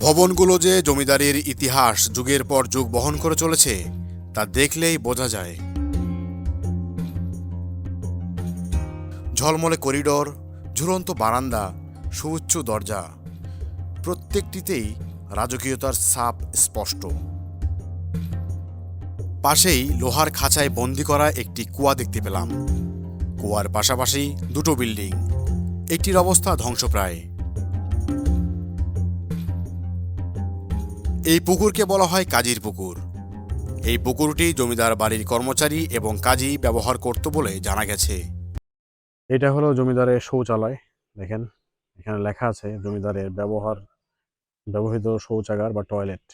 ভবনগুলো যে জমিদারির ইতিহাস যুগের পর যুগ বহন করে চলেছে, তা দেখলেই বোঝা যায়। ঝলমলে করিডোর, ঝুলন্ত বারান্দা, সুউচ্চ দরজা, প্রত্যেকটিতেই রাজকীয়তার ছাপ স্পষ্ট। পাশেই লোহার খাঁচায় বন্দি করা একটি কুয়া দেখতে পেলাম। কুয়ার পাশাপাশি দুটো বিল্ডিং। একটির অবস্থা ধ্বংসপ্রায়। এই পুকুরকে বলা হয় কাজীর পুকুর। এই পুকুরটি জমিদার বাড়ির কর্মচারী এবং কাজী ব্যবহার করত বলে জানা গেছে। এটা হলো জমিদারের শৌচালয়, দেখেন। এখানে লেখা আছে জমিদারের ব্যবহার, ব্যবহৃত শৌচাগার বা টয়লেট।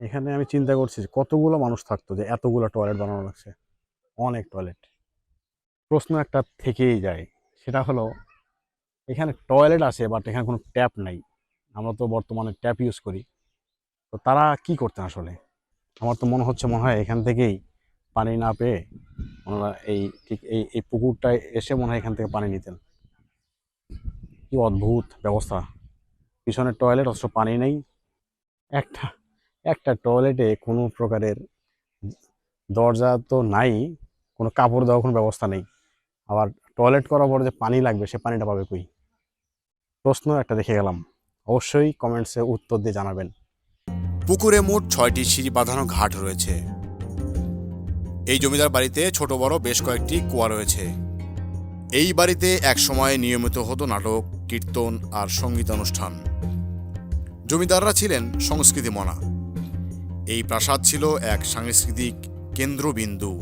এখানে আমি চিন্তা করছি কতগুলো মানুষ থাকতো যে এতগুলো টয়লেট বানানো লাগছে। অনেক টয়লেট। প্রশ্ন একটা থেকেই যায়, সেটা হলো এখানে টয়লেট আছে, বাট এখানে কোনো ট্যাপ নাই। আমরা তো বর্তমানে ট্যাপ ইউজ করি। তো তারা কি করতেন আসলে? আমার তো মনে হচ্ছে মনে হয় এখান থেকেই পানি না পেয়ে ওনারা এই ঠিক এই এই পুকুরটায় এসে মনে হয় এখান থেকে পানি নিতেন। কি অদ্ভুত ব্যবস্থা। পিছনে টয়লেট অথচ পানি নেই। একটা একটা টয়লেটে কোনো প্রকারের দরজা তো নাই, কোনো কাপড় দেওয়ার কোনো ব্যবস্থা নেই। আবার টয়লেট করার পর যে পানি লাগবে, সে পানিটা পাবে কই? প্রশ্ন একটা দেখে গেলাম। অবশ্যই কমেন্টসে উত্তর দিয়ে জানাবেন। পুকুরে মোট ছয়টি সিঁড়ি বাঁধানো ঘাট রয়েছে। এই জমিদার বাড়িতে ছোট বড় বেশ কয়েকটি কুয়া রয়েছে। এই বাড়িতে একসময় নিয়মিত হতো নাটক, কীর্তন আর সঙ্গীতানুষ্ঠান জমিদাররা ছিলেন সংস্কৃতি মনা এই প্রাসাদ ছিল এক সাংস্কৃতিক কেন্দ্রবিন্দু।